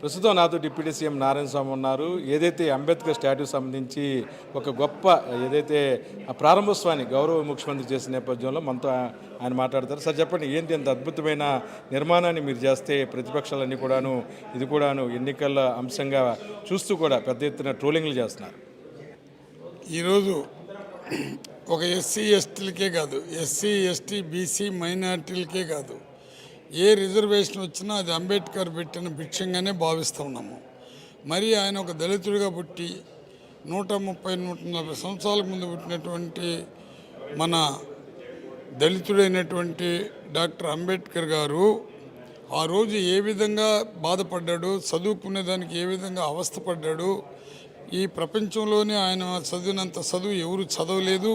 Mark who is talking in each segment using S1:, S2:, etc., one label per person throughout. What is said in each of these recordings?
S1: ప్రస్తుతం నాతో deputy CM Narayana స్వామి ఉన్నారు. ఏదైతే అంబేద్కర్ స్టాట్యూ సంబంధించి ఒక గొప్ప ఏదైతే ప్రారంభోత్సవాన్ని గౌరవ ముఖ్యమంత్రి చేసిన నేపథ్యంలో మనతో ఆయన మాట్లాడతారు. సార్ చెప్పండి ఏంటి అంత అద్భుతమైన నిర్మాణాన్ని మీరు చేస్తే ప్రతిపక్షాలన్నీ కూడాను ఇది కూడాను ఎన్నికల అంశంగా చూస్తూ కూడా పెద్ద ఎత్తున ట్రోలింగ్లు చేస్తున్నారు.
S2: ఈరోజు ఒక ఎస్సీ ఎస్టీలకే కాదు ఎస్సీ ఎస్టీ బీసీ మైనార్టీలకే కాదు ఏ రిజర్వేషన్ వచ్చినా అది అంబేద్కర్ పెట్టిన భిక్షంగానే భావిస్తున్నాము మరి ఆయన ఒక దళితుడిగా పుట్టి నూట ముప్పై నూట నలభై సంవత్సరాలకు ముందు పుట్టినటువంటి మన దళితుడైనటువంటి డాక్టర్ అంబేద్కర్ గారు ఆ రోజు ఏ విధంగా బాధపడ్డాడు చదువుకునే దానికి ఏ విధంగా అవస్థపడ్డాడు ఈ ప్రపంచంలోనే ఆయన చదివినంత చదువు ఎవరు చదవలేదు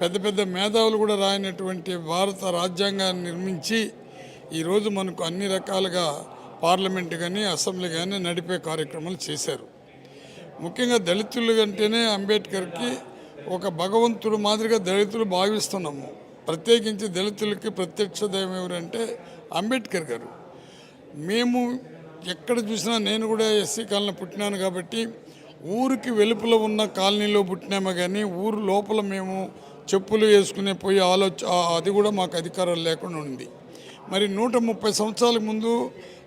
S2: పెద్ద పెద్ద మేధావులు కూడా రాయనటువంటి భారత రాజ్యాంగాన్ని నిర్మించి ఈరోజు మనకు అన్ని రకాలుగా పార్లమెంట్ కానీ అసెంబ్లీ కానీ నడిపే కార్యక్రమాలు చేశారు. ముఖ్యంగా దళితులు అంటేనే అంబేద్కర్కి ఒక భగవంతుడు మాదిరిగా దళితులు భావిస్తున్నాము. ప్రత్యేకించి దళితులకి ప్రత్యక్ష దైవం ఎవరంటే అంబేద్కర్ గారు. మేము ఎక్కడ చూసినా నేను కూడా ఎస్సీ కాలనీ పుట్టినాను కాబట్టి ఊరికి వెలుపల ఉన్న కాలనీలో పుట్టినామే కానీ ఊరు లోపల మేము చెప్పులు వేసుకునే పోయి ఆలోచ అది కూడా మాకు అధికారం లేకుండా ఉంది. మరి నూట ముప్పై సంవత్సరాల ముందు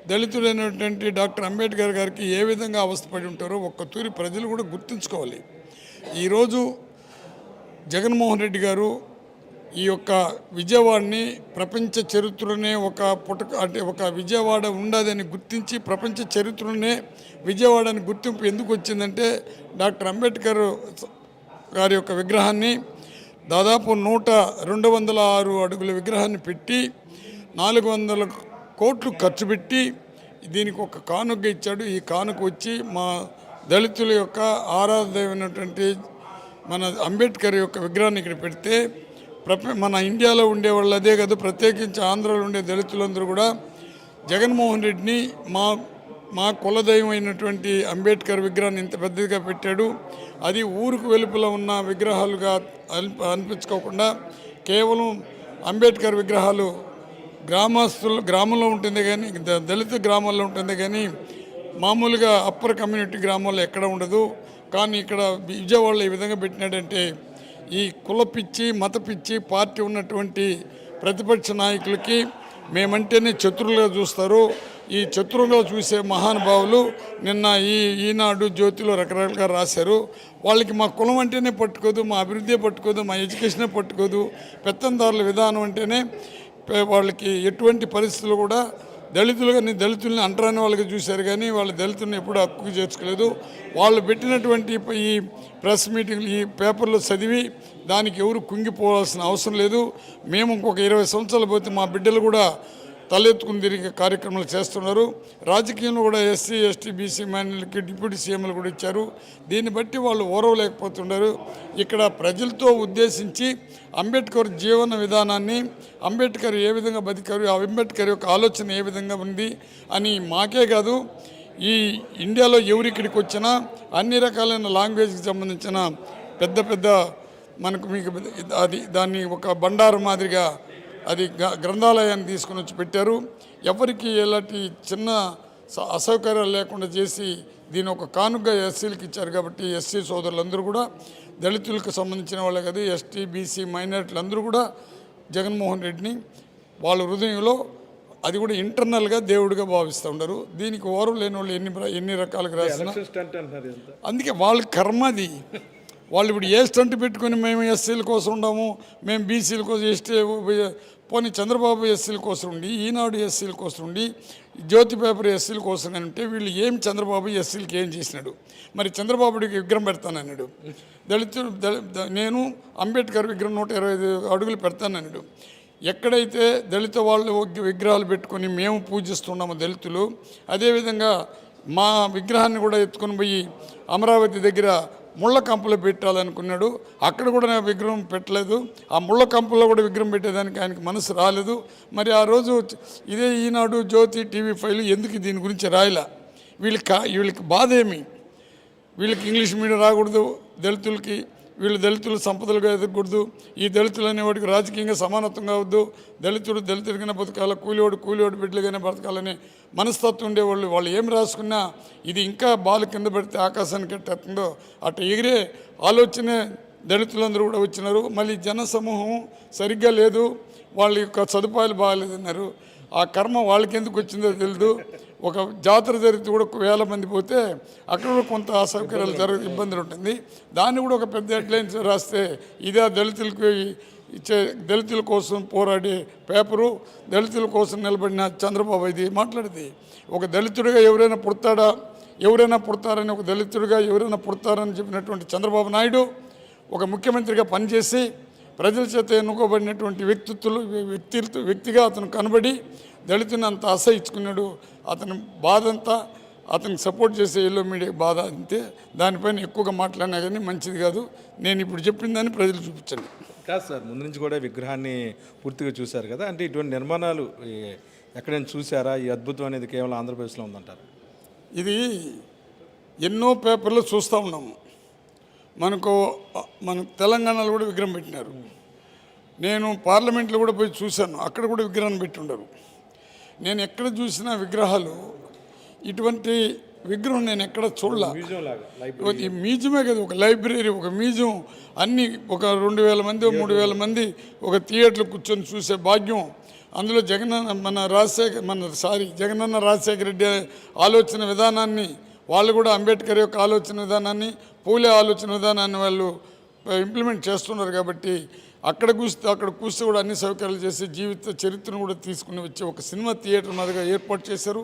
S2: దళితుడైనటువంటి డాక్టర్ అంబేద్కర్ గారికి ఏ విధంగా అవస్థపడి ఉంటారో ఒక్క తూరి ప్రజలు కూడా గుర్తుంచుకోవాలి. ఈరోజు జగన్మోహన్ రెడ్డి గారు ఈ యొక్క విజయవాడని ప్రపంచ చరిత్రనే ఒక పుటక అంటే ఒక విజయవాడ ఉండదని గుర్తించి ప్రపంచ చరిత్రనే విజయవాడని గుర్తింపు ఎందుకు వచ్చిందంటే డాక్టర్ అంబేద్కర్ గారి యొక్క విగ్రహాన్ని దాదాపు నూట రెండు వందల ఆరు అడుగుల విగ్రహాన్ని పెట్టి నాలుగు వందల కోట్లు ఖర్చు పెట్టి దీనికి ఒక కానుక ఇచ్చాడు. ఈ కానుక వచ్చి మా దళితుల యొక్క ఆరాధమైనటువంటి మన అంబేద్కర్ యొక్క విగ్రహాన్ని ఇక్కడ పెడితే ప్రప మన ఇండియాలో ఉండే వాళ్ళు అదే కాదు ప్రత్యేకించి ఆంధ్రాలో ఉండే దళితులందరూ కూడా జగన్మోహన్ రెడ్డిని మా మా కులదైవం అయినటువంటి అంబేద్కర్ విగ్రహాన్ని ఇంత పెద్దదిగా పెట్టాడు. అది ఊరుకు వెలుపల ఉన్న విగ్రహాలుగా అనిపించుకోకుండా కేవలం అంబేద్కర్ విగ్రహాలు గ్రామస్తులు గ్రామంలో ఉంటుంది కానీ ద- దళిత గ్రామాల్లో ఉంటుంది కానీ మామూలుగా అప్పర్ కమ్యూనిటీ గ్రామాల్లో ఎక్కడ ఉండదు. కానీ ఇక్కడ విజయవాడలో ఈ విధంగా పెట్టినాడంటే ఈ కుల పిచ్చి మత పిచ్చి పార్టీ ఉన్నటువంటి ప్రతిపక్ష నాయకులకి మేమంటేనే శత్రులుగా చూస్తారు. ఈ శత్రువుగా చూసే మహానుభావులు నిన్న ఈ ఈనాడు జ్యోతిలో రకరకాలుగా రాశారు. వాళ్ళకి మా కులం అంటేనే పట్టుకోదు మా అభివృద్ధి పట్టుకోదు మా ఎడ్యుకేషనే పట్టుకోదు. పెత్తందారుల విధానం అంటేనే వాళ్ళకి ఎటువంటి పరిస్థితులు కూడా దళితులుగా కానీ దళితుల్ని అంటరాని వాళ్ళకి చూశారు కానీ వాళ్ళ దళితుల్ని ఎప్పుడూ హక్కుకు చేర్చుకోలేదు. వాళ్ళు పెట్టినటువంటి ఈ ప్రెస్ మీటింగ్లు ఈ పేపర్లో చదివి దానికి ఎవరు కుంగిపోవాల్సిన అవసరం లేదు. మేము ఇంకొక ఇరవై సంవత్సరాలు పోతే మా బిడ్డలు కూడా తలెత్తుకుని తిరిగే కార్యక్రమాలు చేస్తున్నారు. రాజకీయంలో కూడా ఎస్సీ ఎస్టీ బీసీ మైనార్టీలకి డిప్యూటీ సీఎంలు కూడా ఇచ్చారు. దీన్ని బట్టి వాళ్ళు ఓరవలేకపోతున్నారు. ఇక్కడ ప్రజలతో ఉద్దేశించి అంబేద్కర్ జీవన విధానాన్ని అంబేద్కర్ ఏ విధంగా బతికారు ఆ అంబేద్కర్ యొక్క ఆలోచన ఏ విధంగా ఉంది అని మాకే కాదు ఈ ఇండియాలో ఎవరిక్కడికి వచ్చినా అన్ని రకాలైన లాంగ్వేజ్కి సంబంధించిన పెద్ద పెద్ద మనకు మీకు అది దాన్ని ఒక బండారు మాదిరిగా అది గ్రంథాలయాన్ని తీసుకుని వచ్చి పెట్టారు. ఎవరికి ఎలాంటి చిన్న అసౌకర్యాలు లేకుండా చేసి దీని ఒక కానుక ఎస్సీలకు ఇచ్చారు కాబట్టి ఎస్సీ సోదరులందరూ కూడా దళితులకు సంబంధించిన వాళ్ళే కదా ఎస్టీ బీసీ మైనార్టీలు అందరూ కూడా జగన్మోహన్ రెడ్డిని వాళ్ళ హృదయంలో అది కూడా ఇంటర్నల్గా దేవుడిగా భావిస్తూ ఉండరు దీనికి ఓరం లేని వాళ్ళు ఎన్ని ఎన్ని రకాలుగా రాసినా అందుకే వాళ్ళ కర్మ అది. వాళ్ళు ఇప్పుడు ఏ స్టంట్ పెట్టుకొని మేము ఎస్సీల కోసం ఉండము మేము బీసీల కోసం ఎస్టీ పోనీ చంద్రబాబు ఎస్సీల కోసం ఉండి ఈనాడు ఎస్సీల కోసం ఉండి జ్యోతి పేపర్ ఎస్సీల కోసం అని ఉంటే వీళ్ళు ఏం చంద్రబాబు ఎస్సీలకి ఏం చేసినాడు? మరి చంద్రబాబుడికి విగ్రహం పెడతానన్నాడు. దళితుడు దళి- ద- నేను అంబేద్కర్ విగ్రహం నూట ఇరవై ఐదు అడుగులు పెడతానన్నాడు. ఎక్కడైతే దళిత వాళ్ళు విగ్రహాలు పెట్టుకొని మేము పూజిస్తున్నాము దళితులు అదేవిధంగా మా విగ్రహాన్ని కూడా ఎత్తుకొని పోయి అమరావతి దగ్గర ముళ్ళ కంపలు పెట్టాలనుకున్నాడు. అక్కడ కూడా నేను విగ్రహం పెట్టలేదు. ఆ ముళ్ళ కంపల్లో కూడా విగ్రహం పెట్టేదానికి ఆయనకి మనసు రాలేదు. మరి ఆ రోజు ఇదే ఈనాడు జ్యోతి టీవీ ఫైవ్ ఎందుకు దీని గురించి రాయలా? వీళ్ళకి వీళ్ళకి బాధ ఏమి వీళ్ళకి ఇంగ్లీష్ మీడియం రాకూడదు. దళితులకి వీళ్ళు దళితులు సంపదలుగా ఎదగకూడదు ఈ దళితులు అనేవాడికి రాజకీయంగా సమానత్వం కావద్దు. దళితుడు దళితుడిగానే బతకాలి కూలివాడు కూలివాడు బిడ్డలుగానే బతకాలని మనస్తత్వం ఉండేవాళ్ళు. వాళ్ళు ఏం రాసుకున్నా ఇది ఇంకా బాలు కింద పెడితే ఆకాశానికి ఎట్టేస్తుందో అటు ఎగిరే ఆలోచనే దళితులందరూ కూడా వచ్చినారు. మళ్ళీ జన సమూహం సరిగ్గా లేదు. వాళ్ళ యొక్క సదుపాయాలు బాగాలేదన్నారు. ఆ కర్మ వాళ్ళకి ఎందుకు వచ్చిందో తెలియదు ఒక జాతర జరిగితే కూడా వేల మంది పోతే అక్కడ కూడా కొంత అసౌకర్యాలు జరగ ఇబ్బందులు ఉంటుంది. దాన్ని కూడా ఒక పెద్ద హెడ్లైన్స్ రాస్తే ఇదే దళితులకు ఇచ్చే దళితుల కోసం పోరాడే పేపరు దళితుల కోసం నిలబడిన చంద్రబాబు ఇది మాట్లాడింది. ఒక దళితుడిగా ఎవరైనా పుడతాడా? ఎవరైనా పుడతారని ఒక దళితుడిగా ఎవరైనా పుడతారని చెప్పినటువంటి చంద్రబాబు నాయుడు ఒక ముఖ్యమంత్రిగా పనిచేసి ప్రజల చేత ఎన్నుకోబడినటువంటి వ్యక్తిత్తులు వ్యక్తి వ్యక్తిగా అతను కనబడి దళితుని అంత అసహించుకున్నాడు అతని బాధ అంతా అతనికి సపోర్ట్ చేసే ఎల్లో మీడియా బాధ అంతే. దానిపైన ఎక్కువగా మాట్లాడినా కానీ మంచిది కాదు. నేను ఇప్పుడు చెప్పిందని ప్రజలు చూపించండి.
S1: కాదు సార్ ముందు నుంచి కూడా విగ్రహాన్ని పూర్తిగా చూశారు కదా. అంటే ఇటువంటి నిర్మాణాలు ఎక్కడైనా చూసారా ఈ అద్భుతం అనేది కేవలం ఆంధ్రప్రదేశ్లో ఉందంటారు.
S2: ఇది ఎన్నో పేపర్లు చూస్తూ ఉన్నాము. మనకు మన తెలంగాణలో కూడా విగ్రహం పెట్టినారు. నేను పార్లమెంట్లో కూడా పోయి చూశాను అక్కడ కూడా విగ్రహం పెట్టి ఉండరు నేను ఎక్కడ చూసిన విగ్రహాలు ఇటువంటి విగ్రహం నేను ఎక్కడ చూడలే. ఈ మ్యూజియమే కదా ఒక లైబ్రరీ ఒక మ్యూజియం అన్ని ఒక రెండు వేల మంది మూడు వేల మంది ఒక థియేటర్లో కూర్చొని చూసే భాగ్యం. అందులో జగనన్న మన రాజశేఖర్ మన సారీ జగనన్న రాజశేఖర రెడ్డి ఆలోచన విధానాన్ని వాళ్ళు కూడా అంబేద్కర్ యొక్క ఆలోచన విధానాన్ని పూలే ఆలోచన విధానాన్ని వాళ్ళు ఇంప్లిమెంట్ చేస్తున్నారు కాబట్టి అక్కడ కూస్తే అక్కడ కూస్తే కూడా అన్ని సౌకర్యాలు చేసి జీవిత చరిత్రను కూడా తీసుకుని వచ్చే ఒక సినిమా థియేటర్ మాదిరిగా ఏర్పాటు చేశారు.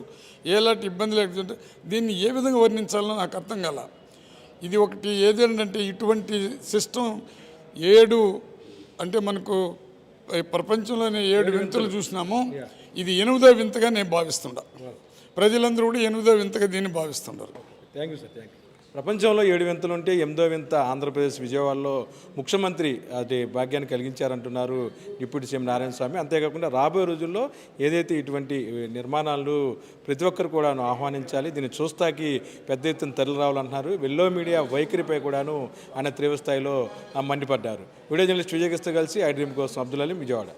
S2: ఎలాంటి ఇబ్బంది లేకుంటే దీన్ని ఏ విధంగా వర్ణించాలో నాకు అర్థం కాల. ఇది ఒకటి ఏదేంటంటే ఇటువంటి సిస్టమ్ ఏడు అంటే మనకు ప్రపంచంలోనే ఏడు వింతలు చూసినాము. ఇది ఎనిమిదో వింతగా నేను భావిస్తుండా. ప్రజలందరూ కూడా ఎనిమిదో వింతగా దీన్ని భావిస్తున్నారు
S1: thank you sir thank you ప్రపంచంలో ఏడు వింతలు ఉంటే ఎనిమిదో వింత ఆంధ్రప్రదేశ్ విజయవాడలో ముఖ్యమంత్రి అది భాగ్యాన్ని కలిగించారంటున్నారు డిప్యూటీ సీఎం నారాయణ స్వామి అంతేకాకుండా రాబోయే రోజుల్లో ఏదైతే ఇటువంటి నిర్మాణాలు ప్రతి ఒక్కరు కూడాను ఆహ్వానించాలి దీన్ని చూస్తాకి పెద్ద ఎత్తున తరలి రావాలంటున్నారు. వెల్లో మీడియా వైఖరిపై కూడాను ఆయన తీవ్ర స్థాయిలో మండిపడ్డారు. వీడియో జర్నలిస్ట్ విజయకృష్ణ కలిసి ఐ డ్రీమ్ కోసం అబ్దుల్ అలీ విజయవాడ.